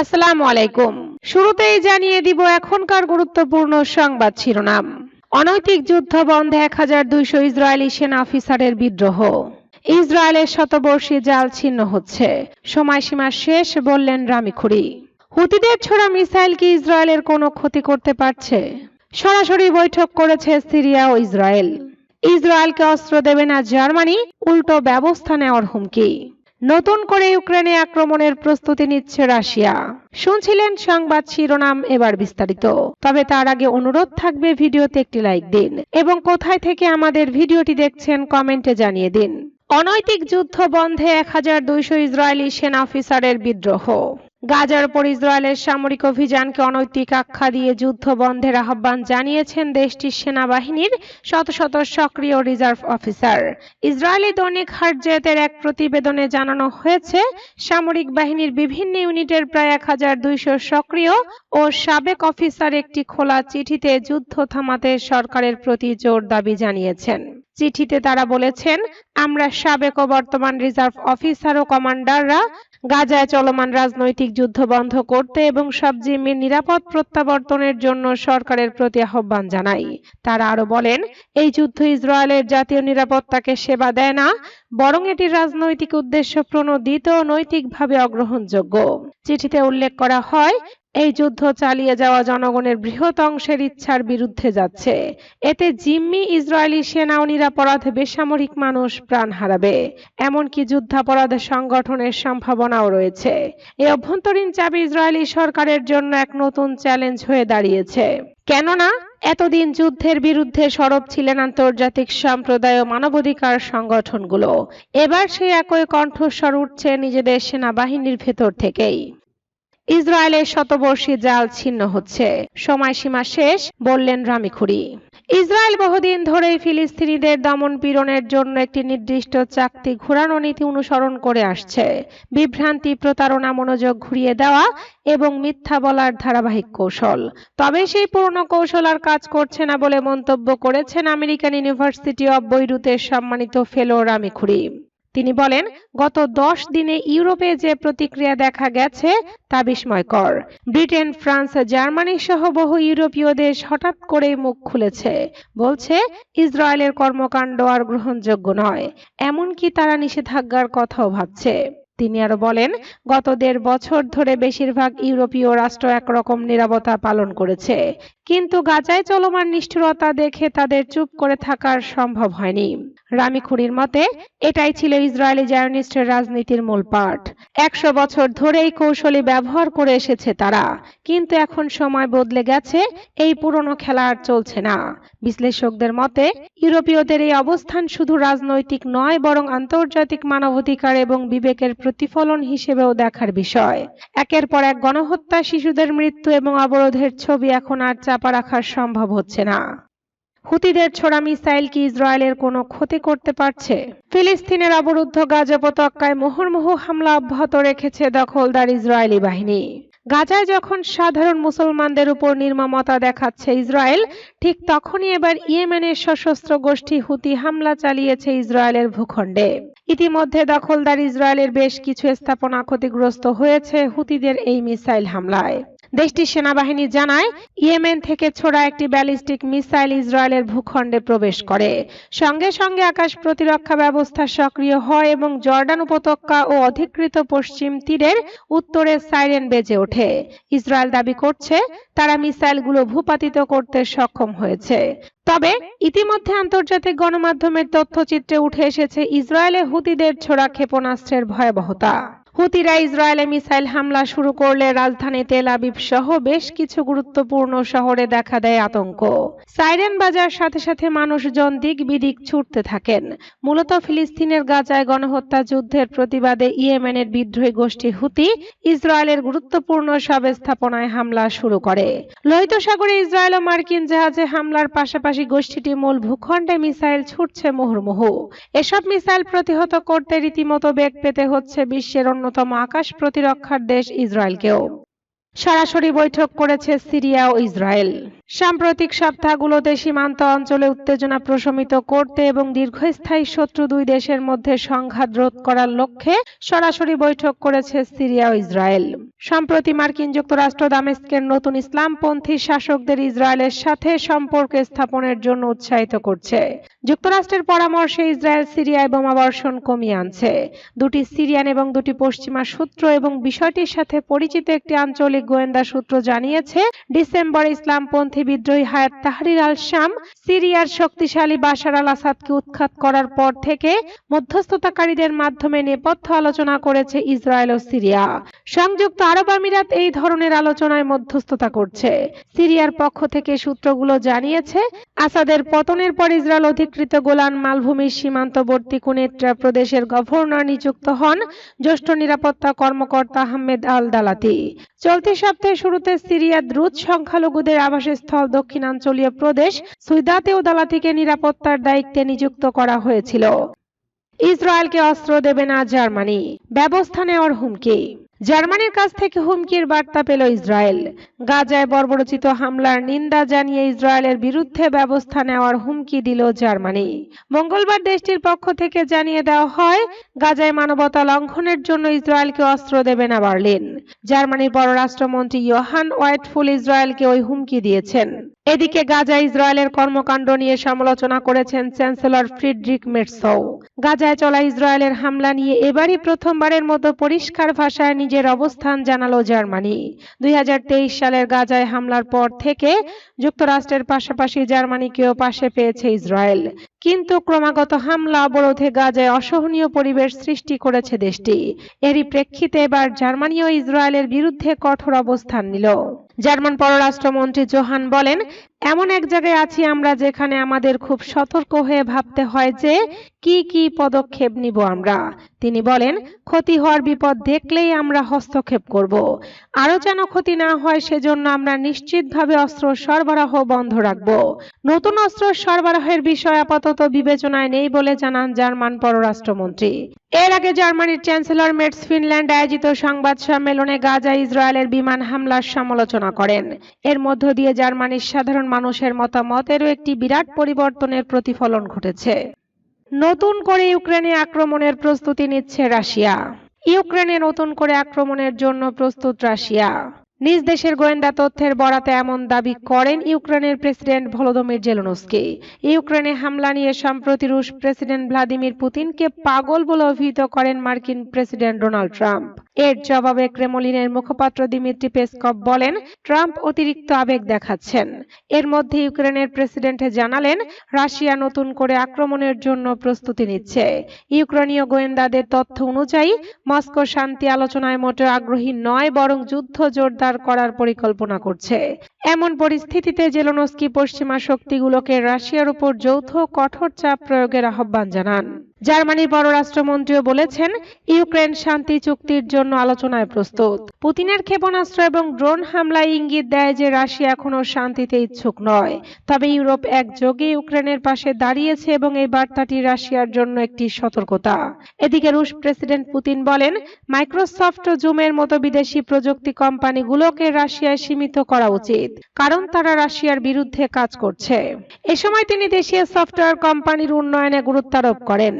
আসসালামু আলাইকুম। শুরুতেই জানিয়ে দিব এখনকার গুরুত্বপূর্ণ সংবাদ শিরোনাম। অনৈতিক যুদ্ধ বন্ধে এক হাজার দুইশো ইসরায়েলি সেনা অফিসারের বিদ্রোহ। ইসরায়েলের শতবর্ষী জাল ছিন্ন হচ্ছে। সময়সীমা শেষ বললেন রামিখুরি হুতিদের ছোড়া মিসাইল কি ইসরায়েলের কোনো ক্ষতি করতে পারছে? সরাসরি বৈঠক করেছে সিরিয়া ও ইসরায়েল। ইসরায়েলকে অস্ত্র দেবে না জার্মানি, উল্টো ব্যবস্থা নেওয়ার হুমকি। নতুন করে ইউক্রেনে আক্রমণের প্রস্তুতি নিচ্ছে রাশিয়া। শুনছিলেন সংবাদ শিরোনাম এবার বিস্তারিত। তবে তার আগে অনুরোধ থাকবে ভিডিওতে একটি লাইক দিন এবং কোথায় থেকে আমাদের ভিডিওটি দেখছেন কমেন্টে জানিয়ে দিন। অনৈতিক যুদ্ধ বন্ধে এক হাজার দুইশো ইসরায়েলি সেনা অফিসারের বিদ্রোহ। গাজার উপর ইসরায়েলের সামরিক অভিযানকে অনৈতিক আখ্যা দিয়ে যুদ্ধ বন্ধের আহ্বান জানিয়েছেন দেশটির সেনাবাহিনীর শত শত সক্রিয় রিজার্ভ অফিসার। ইসরায়েলি দৈনিক হার্জেতের এক প্রতিবেদনে জানানো হয়েছে, সামরিক বাহিনীর বিভিন্ন ইউনিটের প্রায় এক হাজার দুইশো সক্রিয় ও সাবেক অফিসার একটি খোলা চিঠিতে যুদ্ধ থামাতে সরকারের প্রতি জোর দাবি জানিয়েছেন। চিঠিতে তারা বলেছেন, আমরা সাবেক ও বর্তমান রিজার্ভ অফিসার ও কমান্ডাররা গাজায় চলমান রাজনৈতিক যুদ্ধ বন্ধ করতে এবং সব জিম্মির নিরাপদ প্রত্যাবর্তনের জন্য সরকারের প্রতি আহ্বান জানাই। তারা আরও বলেন, এই যুদ্ধ ইসরায়েলের জাতীয় নিরাপত্তাকে সেবা দেয় না, বরং এটি রাজনৈতিক উদ্দেশ্য প্রণোদিত নৈতিকভাবে অগ্রহণযোগ্য। চিঠিতে উল্লেখ করা হয় এই যুদ্ধ চালিয়ে যাওয়া জনগণের বৃহৎ অংশের ইচ্ছার বিরুদ্ধে যাচ্ছে। এতে জিম্মি ইসরায়েলি সেনা ও নিরাপরাধ বেসামরিক মানুষ প্রাণ হারাবে। এমনকি যুদ্ধাপরাধ সংগঠনের সম্ভাবনাও রয়েছে। এই অভ্যন্তরীণ চাপ ইসরায়েলি সরকারের জন্য এক নতুন চ্যালেঞ্জ হয়ে দাঁড়িয়েছে। কেননা, এতদিন যুদ্ধের বিরুদ্ধে সরব ছিলেন আন্তর্জাতিক সম্প্রদায় ও মানবাধিকার সংগঠনগুলো। এবার সেই একই কণ্ঠস্বর উঠছে নিজেদের সেনাবাহিনীর ভেতর থেকেই। ইসরায়েলের শতবর্ষী জাল ছিন্ন হচ্ছে। সময়সীমা শেষ, বললেন রামিখুরি ইসরায়েল বহুদিন ধরেই ফিলিস্তিনিদের দমন পীড়নের জন্য একটি নির্দিষ্ট চাকতি ঘোরানো নীতি অনুসরণ করে আসছে। বিভ্রান্তি, প্রতারণা, মনোযোগ ঘুরিয়ে দেওয়া এবং মিথ্যা বলার ধারাবাহিক কৌশল। তবে সেই পুরনো কৌশল আর কাজ করছে না বলে মন্তব্য করেছেন আমেরিকান ইউনিভার্সিটি অব বৈরুতের সম্মানিত ফেলো রামিখুড়ি তিনি বলেন, গত দশ দিনে ইউরোপে যে প্রতিক্রিয়া দেখা গেছে তা বিস্ময়কর। ব্রিটেন, ফ্রান্স, জার্মানি সহ বহু ইউরোপীয় দেশ হঠাৎ করে মুখ খুলেছে। বলছে, ইসরায়েলের কর্মকাণ্ড আর গ্রহণযোগ্য নয়। এমনকি তারা নিষেধাজ্ঞার কথাও ভাবছে। তিনি আরও বলেন গত দেড় বছর ধরে বেশিরভাগ ইউরোপীয় রাষ্ট্র একরকম নিরাপত্তা পালন করেছে। কিন্তু গাজায় চলমান নিষ্ঠুরতা দেখে তাদের চুপ করে থাকার সম্ভব হয়নি। রামিখুরির মতে এটাই ছিল ইসরায়েলি জায়নিস্টের রাজনীতির মূল পাঠ। একশো বছর ধরে এই কৌশলী ব্যবহার করে এসেছে তারা। কিন্তু এখন সময় বদলে গেছে, এই পুরনো খেলা আর চলছে না। বিশ্লেষকদের মতে, ইউরোপীয়দের এই অবস্থান শুধু রাজনৈতিক নয়, বরং আন্তর্জাতিক মানবাধিকার এবং বিবেকের প্রতিফলন হিসেবেও দেখার বিষয়। একের পর এক গণহত্যা, শিশুদের মৃত্যু এবং অবরোধের ছবি এখন আর চাপা রাখা সম্ভব হচ্ছে না। হুতিদের ছোড়া মিসাইল কি ইসরায়েলের কোনো ক্ষতি করতে পারছে? ফিলিস্তিনের অবরুদ্ধ গাজা উপত্যকায় মুহুর্মুহু হামলা অব্যাহত রেখেছে দখলদার ইসরায়েলি বাহিনী। গাজায় যখন সাধারণ মুসলমানদের উপর নির্মমতা দেখাচ্ছে ইসরায়েল, ঠিক তখনই এবার ইয়েমেনের সশস্ত্র গোষ্ঠী হুতি হামলা চালিয়েছে ইসরায়েলের ভূখণ্ডে। ইতিমধ্যে দখলদার ইসরায়েলের বেশ কিছু স্থাপনা ক্ষতিগ্রস্ত হয়েছে হুতিদের এই মিসাইল হামলায়। দেশটির সেনাবাহিনী জানায়, ইয়েমেন থেকে ছোড়া একটি ব্যালিস্টিক মিসাইল ইসরায়েলের ভূখণ্ডে প্রবেশ করে। সঙ্গে সঙ্গে আকাশ প্রতিরক্ষা ব্যবস্থা সক্রিয় হয় এবং জর্ডান উপত্যকা ও অধিকৃত পশ্চিম তীরের উত্তরে সাইরেন বেজে ওঠে। ইসরায়েল দাবি করছে, তারা মিসাইলগুলো ভূপাতিত করতে সক্ষম হয়েছে। তবে ইতিমধ্যে আন্তর্জাতিক গণমাধ্যমের তথ্যচিত্রে উঠে এসেছে, ইসরায়েলে হুতিদের ছোড়া ক্ষেপণাস্ত্রের ভয়াবহতা। হুতিরা ইসরায়েলে মিসাইল হামলা শুরু করলে রাজধানী তেল আবিব সহ বেশ কিছু গুরুত্বপূর্ণ শহরে দেখা দেয় আতঙ্ক। সাইরেন বাজার সাথে সাথে মানুষজন দিক বিদিক ছুটতে থাকেন। মূলত ফিলিস্তিনের গাজায় গণহত্যা যুদ্ধের প্রতিবাদে ইয়েমেনের বিদ্রোহী গোষ্ঠী হুতি ইসরায়েলের গুরুত্বপূর্ণ সব স্থাপনায় হামলা শুরু করে। লোহিত সাগরে ইসরায়েল ও মার্কিন জাহাজে হামলার পাশাপাশি গোষ্ঠীটি মূল ভূখণ্ডে মিসাইল ছুটছে মুহুর্মুহু। এসব মিসাইল প্রতিহত করতে রীতিমতো বেগ পেতে হচ্ছে বিশ্বের অন্যতম আকাশ প্রতিরক্ষার দেশ ইসরায়েলকেও। সরাসরি বৈঠক করেছে সিরিয়া ও ইসরায়েল। সাম্প্রতিক সপ্তাহগুলোতে সীমান্ত অঞ্চলে উত্তেজনা প্রশমিত করতে এবং দীর্ঘস্থায়ী শত্রু দুই দেশের মধ্যে সংঘাত রোধ করার লক্ষ্যে সরাসরি বৈঠক করেছে সিরিয়া ও ইসরায়েল। সম্প্রতি মার্কিন যুক্তরাষ্ট্র দামেস্কের নতুন ইসলামপন্থী শাসকদের ইসরায়েলের সাথে সম্পর্ক স্থাপনের জন্য উৎসাহিত করছে। যুক্তরাষ্ট্রের পরামর্শে ইসরায়েল সিরিয়ায় বোমাবর্ষণ কমিয়ে আনছে। দুটি সিরিয়ান এবং দুটি পশ্চিমা সূত্র এবং বিষয়টির সাথে পরিচিত একটি আঞ্চলিক গোয়েন্দা সূত্র জানিয়েছে, ডিসেম্বর ইসলামপন্থী বিদ্রোহী হায়াত তাহরির আল শাম সিরিয়ার শক্তিশালী বাশার আল আসাদকে উৎখাত করার পর থেকে মধ্যস্থতাকারীদের মাধ্যমে নেপথ্য আলোচনা করেছে ইসরায়েল ও সিরিয়া। সংযুক্ত আরব আমিরাত এই ধরনের আলোচনায় মধ্যস্থতা করছে। সিরিয়ার পক্ষ থেকে সূত্রগুলো জানিয়েছে, আসাদের পতনের পর ইসরায়েল অধিকৃত গোলান মালভূমির সীমান্তবর্তী কুনেত্রা প্রদেশের গভর্নর নিযুক্ত হন জ্যেষ্ঠ নিরাপত্তা কর্মকর্তা আহমেদ আল দালাতি। চলতি সপ্তাহের শুরুতে সিরিয়া দ্রুত সংখ্যালঘুদের আবাসস্থল দক্ষিণাঞ্চলীয় প্রদেশ সুইদাতে ওদালা থেকে নিরাপত্তার দায়িত্বে নিযুক্ত করা হয়েছিল। ইসরায়েলকে অস্ত্র দেবে না জার্মানি। ব্যবস্থা নেওয়ার হুমকি। জার্মানির কাছ থেকে হুমকির বার্তা পেল ইসরায়েল। গাজায় বর্বরচিত হামলার নিন্দা জানিয়ে ইসরায়েলের বিরুদ্ধে ব্যবস্থা নেওয়ার হুমকি দিল জার্মানি। মঙ্গলবার দেশটির পক্ষ থেকে জানিয়ে দেওয়া হয়, গাজায় মানবতা লঙ্ঘনের জন্য ইসরায়েলকে অস্ত্র দেবে না বার্লিন। জার্মানির পররাষ্ট্রমন্ত্রী ইয়োহান ওয়াইটফুল ইসরায়েলকে ওই হুমকি দিয়েছেন। এদিকে গাজা ইসরায়েলের কর্মকাণ্ড নিয়ে সমালোচনা করেছেন চ্যান্সেলর ফ্রিডরিক মেটসও গাজায় চলা ইসরায়েলের হামলা নিয়ে এবারই প্রথমবারের মতো পরিষ্কার ভাষায় নিজের অবস্থান জানালো জার্মানি। দুই সালের গাজায় হামলার পর থেকে যুক্তরাষ্ট্রের পাশাপাশি জার্মানিকেও পাশে পেয়েছে ইসরায়েল। কিন্তু ক্রমাগত হামলা অবরোধে গাজায় অসহনীয় পরিবেশ সৃষ্টি করেছে দেশটি। এরই প্রেক্ষিতে এবার জার্মানিও ইসরায়েলের বিরুদ্ধে কঠোর অবস্থান নিল। জার্মান পররাষ্ট্রমন্ত্রী জোহান বলেন এমন এক জায়গায় আছি আমরা যেখানে আমাদের খুব সতর্ক হয়ে ভাবতে হয় যে, কি কি পদক্ষেপ নিব আমরা? তিনি বলেন, ক্ষতি হওয়ার বিপদ দেখলেই আমরা হস্তক্ষেপ করব। আরও যেন ক্ষতি না হয়, সেজন্য আমরা নিশ্চিতভাবে অস্ত্র সরবরাহ বন্ধ রাখব। নতুন অস্ত্র সরবরাহের বিষয় আপাতত বিবেচনায় নেই বলে জানান জার্মান পররাষ্ট্রমন্ত্রী। এর আগে জার্মানির চ্যান্সেলর মেটস ফিনল্যান্ড আয়োজিত সংবাদ সম্মেলনে গাজা ইসরায়েলের বিমান হামলার সমালোচনা করেন। এর মধ্য দিয়ে জার্মানির সাধারণ মানুষের মতামতেরও একটি বিরাট পরিবর্তনের প্রতিফলন ঘটেছে। নতুন করে ইউক্রেনে আক্রমণের প্রস্তুতি নিচ্ছে রাশিয়া। ইউক্রেনে নতুন করে আক্রমণের জন্য প্রস্তুত রাশিয়া। নিজ দেশের গোয়েন্দা তথ্যের বরাতে এমন দাবি করেন ইউক্রেনের প্রেসিডেন্ট ভলোদমির জেলনস্কি। ইউক্রেনে হামলা নিয়ে সম্প্রতি রুশ প্রেসিডেন্ট ভ্লাদিমির পুতিনকে পাগল বলে অভিহিত করেন মার্কিন প্রেসিডেন্ট ডোনাল্ড ট্রাম্প। এর জবাবে ক্রেমলিনের মুখপাত্র দিমিত্রি পেসকভ বলেন, ট্রাম্প অতিরিক্ত আবেগ দেখাচ্ছেন। এর মধ্যে ইউক্রেনের প্রেসিডেন্ট জানালেন, রাশিয়া নতুন করে আক্রমণের জন্য প্রস্তুতি নিচ্ছে। ইউক্রেনীয় গোয়েন্দাদের তথ্য অনুযায়ী, মস্কো শান্তি আলোচনায় মোটেও আগ্রহী নয়, বরং যুদ্ধ জোরদার করার পরিকল্পনা করছে। এমন পরিস্থিতিতে জেলোনস্কি পশ্চিমা শক্তিগুলোকে রাশিয়ার উপর যৌথ কঠোর চাপ প্রয়োগের আহ্বান জানান। জার্মানির পররাষ্ট্রমন্ত্রীও বলেছেন, ইউক্রেন শান্তি চুক্তির জন্য আলোচনায় প্রস্তুত। পুতিনের ক্ষেপণাস্ত্র এবং ড্রোন হামলায় ইঙ্গিত দেয় যে রাশিয়া এখনও শান্তিতে ইচ্ছুক নয়। তবে ইউরোপ একযোগে ইউক্রেনের পাশে দাঁড়িয়েছে এবং এই বার্তাটি রাশিয়ার জন্য একটি সতর্কতা। এদিকে রুশ প্রেসিডেন্ট পুতিন বলেন, মাইক্রোসফট ও জুমের মতো বিদেশি প্রযুক্তি কোম্পানিগুলোকে রাশিয়ায় সীমিত করা উচিত, কারণ তারা রাশিয়ার বিরুদ্ধে কাজ করছে। এ সময় তিনি দেশীয় সফটওয়্যার কোম্পানির উন্নয়নে গুরুত্বারোপ করেন।